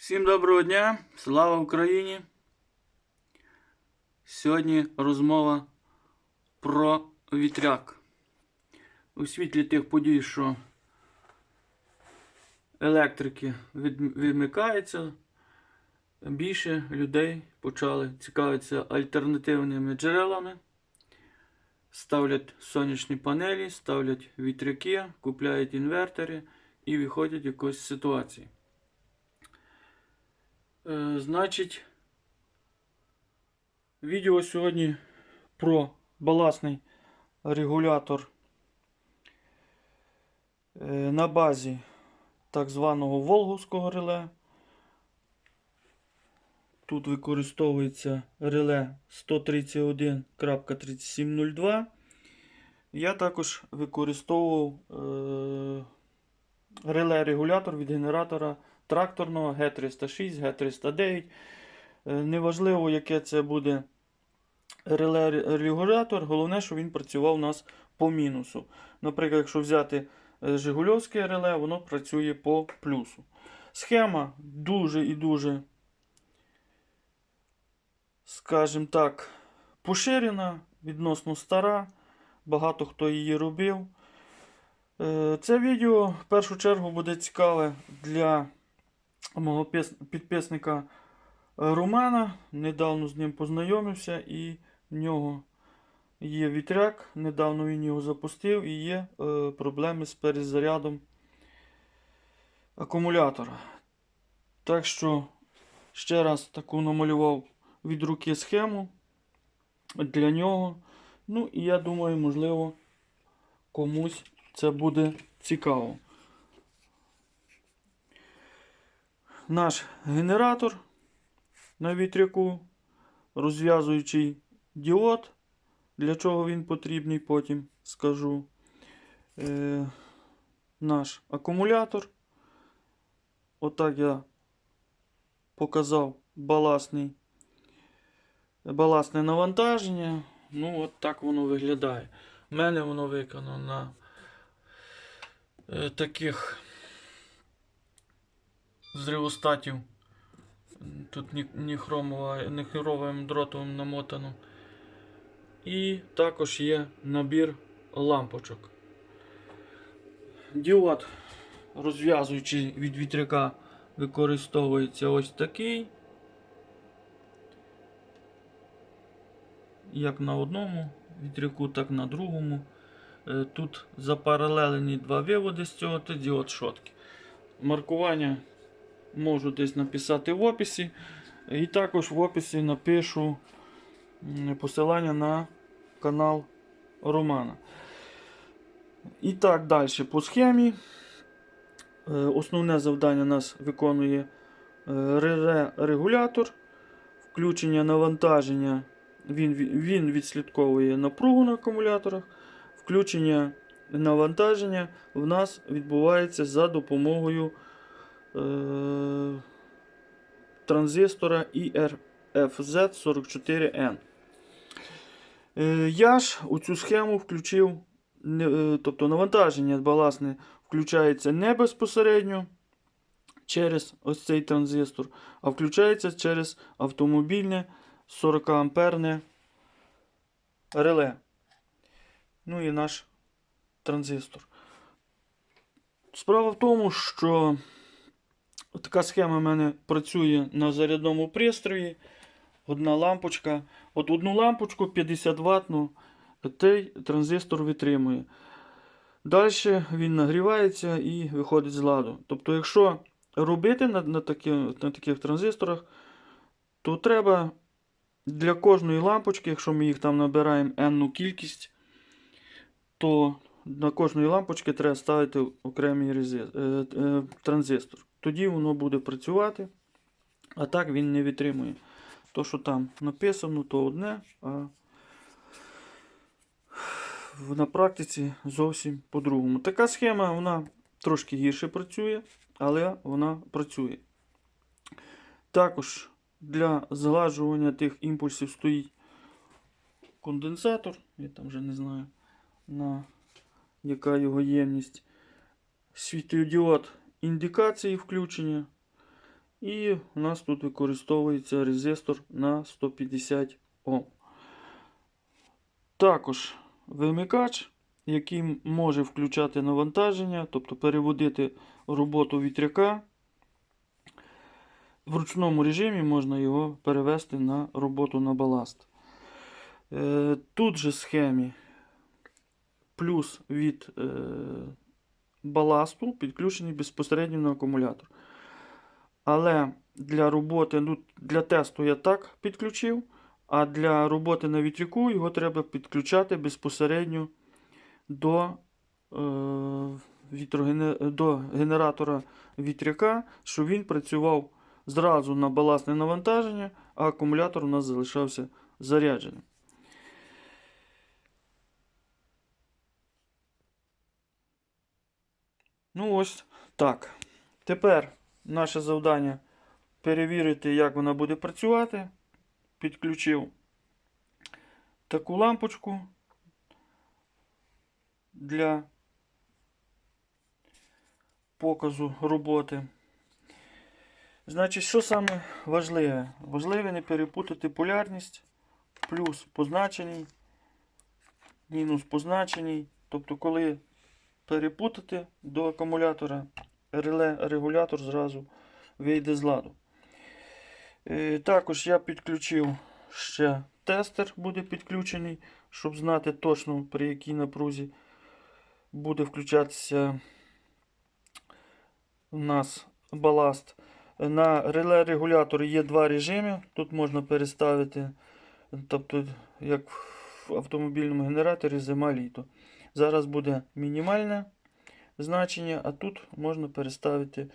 Всім доброго дня! Слава Україні! Сьогодні розмова про вітряк. У світлі тих подій, що електрики відмикаються, більше людей почали цікавитися альтернативними джерелами. Ставлять сонячні панелі, ставлять вітряки, купляють інвертори і виходять якоїсь ситуації. Е, Значить, відео сьогодні про балансний регулятор е, на базі так званого Волговського реле. Тут використовується реле 131.3702. Я також використовував е, реле-регулятор від генератора тракторного Г306, Г309. Е, Неважливо, яке це буде реле-регулятор, головне, що він працював у нас по мінусу. Наприклад, якщо взяти е, Жигульовське реле, воно працює по плюсу. Схема дуже і дуже, скажімо так, поширена, відносно стара. Багато хто її робив. Е, Це відео в першу чергу буде цікаве для мого підписника е, Романа. Недавно з ним познайомився і в нього є вітряк. Недавно він його запустив і є е, проблеми з перезарядом акумулятора. Так що ще раз таку намалював від руки схему для нього. Ну і я думаю, можливо, комусь це буде цікаво. Наш генератор на вітряку, розв'язуючий діод. Для чого він потрібний, потім скажу. Е, наш акумулятор. Отак я показав баласний, баласне навантаження. Ну, от так воно виглядає. У мене воно виконано на е, зривостатів. Тут ні, ні, хромова, ні хромовим дротом намотано. І також є набір лампочок. Діод, розв'язуючи від вітряка, використовується ось такий. Як на одному вітряку, так на другому. Е, Тут запаралелені два виводи з цього та діод шотки. Маркування можу десь написати в описі. І також в описі напишу посилання на канал Романа. І так, далі по схемі. Е, Основне завдання нас виконує е, реле-регулятор. Включення навантаження. Він, він відслідковує напругу на акумуляторах. Включення навантаження в нас відбувається за допомогою е, транзистора IRFZ44N. Е, я ж у цю схему включив, е, тобто навантаження баласне включається не безпосередньо через ось цей транзистор, а включається через автомобільне 40 амперне реле. Ну і наш транзистор. Справа в тому, що така схема в мене працює на зарядному пристрої. Одна лампочка. От одну лампочку 50 ватну цей транзистор витримує. Далі він нагрівається і виходить з ладу. Тобто, якщо робити на, на, такі, на таких транзисторах, то треба для кожної лампочки, якщо ми їх там набираємо енну кількість, то на кожної лампочки треба ставити окремий рези- е, е, транзистор. Тоді воно буде працювати, а так він не витримує. То, що там написано, то одне, а на практиці зовсім по-другому. Така схема вона трошки гірше працює, але вона працює. Також для згладжування тих імпульсів стоїть конденсатор. Я там вже не знаю, на яка його ємність. Світлодіод індикації включення. І у нас тут використовується резистор на 150 Ом. Також вимикач, який може включати навантаження, тобто переводити роботу вітряка. В ручному режимі можна його перевести на роботу на баласт. Е, Тут же схемі плюс від е, баласту підключений безпосередньо на акумулятор. Але для роботи, ну, для тесту я так підключив, а для роботи на вітряку його треба підключати безпосередньо до, е, вітрогене- до генератора вітряка, щоб він працював зразу на балансне навантаження, а акумулятор у нас залишався зарядженим. Ну ось так. Тепер наше завдання перевірити, як вона буде працювати. Підключив таку лампочку для показу роботи. Значить, що саме важливе? Важливе не перепутати полярність, плюс позначений, мінус позначений. Тобто, коли перепутати до акумулятора, реле регулятор зразу вийде з ладу. Е, Також я підключив ще тестер, буде підключений, щоб знати точно при якій напрузі буде включатися у нас баласт. На реле регуляторі є два режими. Тут можна переставити, тобто, як в автомобільному генераторі зима-літо. Зараз буде мінімальне значення, а тут можна переставити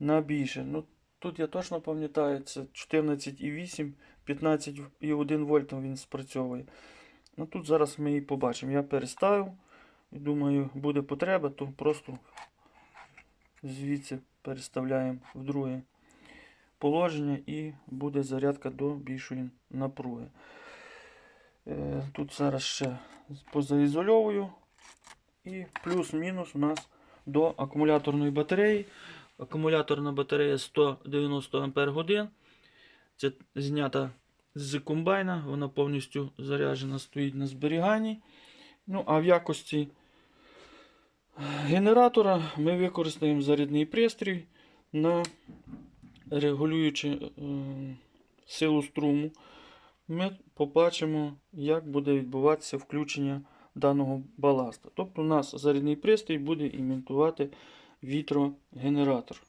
на більше. Ну, тут я точно пам'ятаю, це 14,8, 15,1 вольт він спрацьовує. Ну тут зараз ми і побачимо. Я переставив. І думаю, буде потреба, то просто звідси переставляємо в друге положення і буде зарядка до більшої напруги. Е, Тут зараз ще позаізольовую. І плюс-мінус у нас до акумуляторної батареї. Акумуляторна батарея 190 Ампер. Це знята з комбайна, вона повністю заряджена, стоїть на зберіганні. Ну, а в якості генератора ми використаємо зарядний пристрій на регулюючи е, силу струму. Ми побачимо, як буде відбуватися включення даного баласта. Тобто у нас зарядний пристрій буде імітувати вітрогенератор.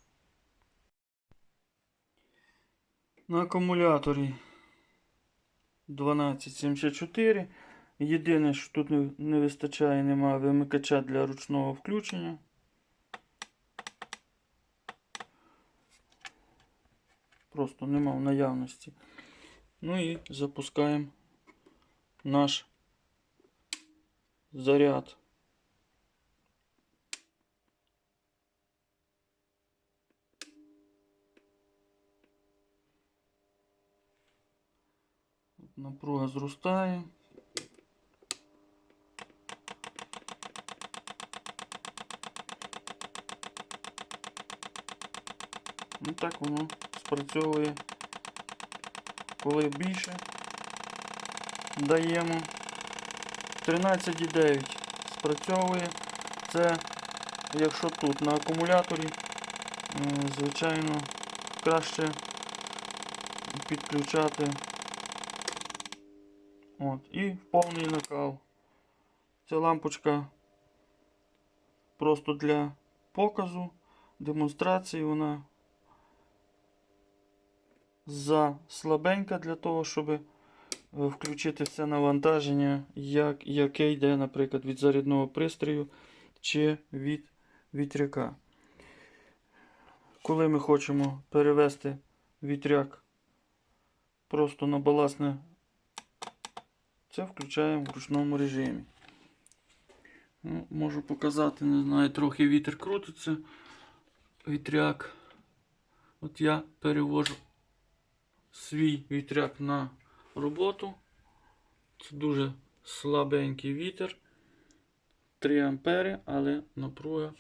На акумуляторі 1274. Єдине, що тут не, вистачає, немає вимикача для ручного включення. Просто нема в наявності. Ну і запускаємо наш заряд. Напруга зростає. Ну так воно спрацьовує. Коли більше даємо 13,9 спрацьовує. Це якщо тут на акумуляторі, звичайно, краще підключати От, і повний накал. Ця лампочка просто для показу, демонстрації вона за слабенька для того, щоб включити все навантаження, як, яке йде, наприклад, від зарядного пристрою чи від вітряка. Коли ми хочемо перевести вітряк просто на балансне, це включаємо в ручному режимі. Ну, можу показати, не знаю, трохи вітер крутиться. Вітряк. От я перевожу свій вітряк на роботу. Це дуже слабенький вітер. 3 ампери, але напруга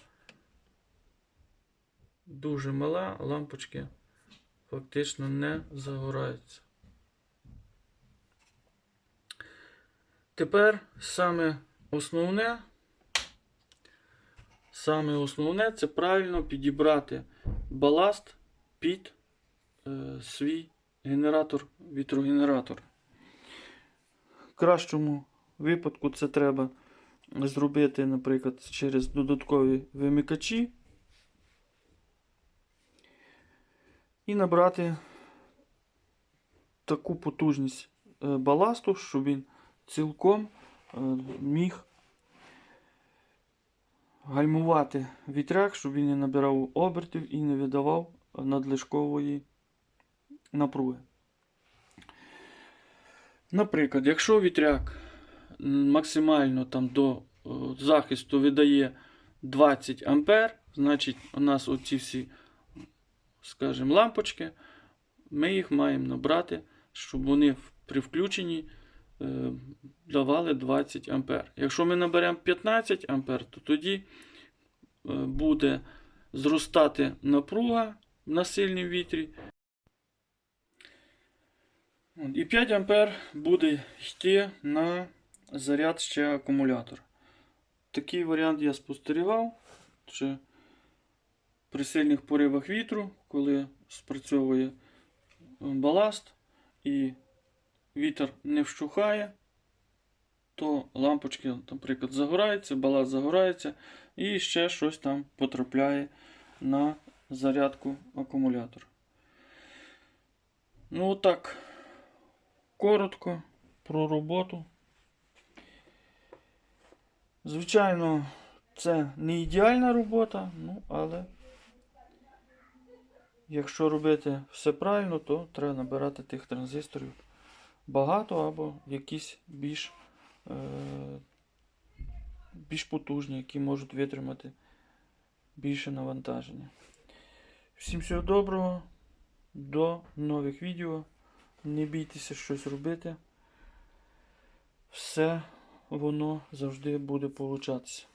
дуже мала, лампочки фактично не загораються. Тепер саме основне, саме основне це правильно підібрати баласт під е, свій генератор, вітрогенератор. Кращому випадку це треба зробити, наприклад, через додаткові вимикачі і набрати таку потужність е, баласту, щоб він цілком е, міг гальмувати вітряк, щоб він не набирав обертів і не видавав надлишкової напруги. Наприклад, якщо вітряк максимально там до е, захисту видає 20 А, значить у нас оці всі, скажімо, лампочки, ми їх маємо набрати, щоб вони при включенні е, давали 20 А. Якщо ми наберемо 15 А, то тоді е, буде зростати напруга на сильній вітрі. І 5 А буде йти на заряд ще акумулятора. Такий варіант я спостерігав. Що при сильних поривах вітру, коли спрацьовує баласт і вітер не вщухає, то лампочки, наприклад, загораються, баласт загорається і ще щось там потрапляє на зарядку акумулятора. Ну, отак. Коротко про роботу. Звичайно, це не ідеальна робота, ну, але якщо робити все правильно, то треба набирати тих транзисторів багато або якісь більш, е, більш потужні, які можуть витримати більше навантаження. Всім всього доброго, до нових відео. Не бійтеся щось робити. Все воно завжди буде получатися.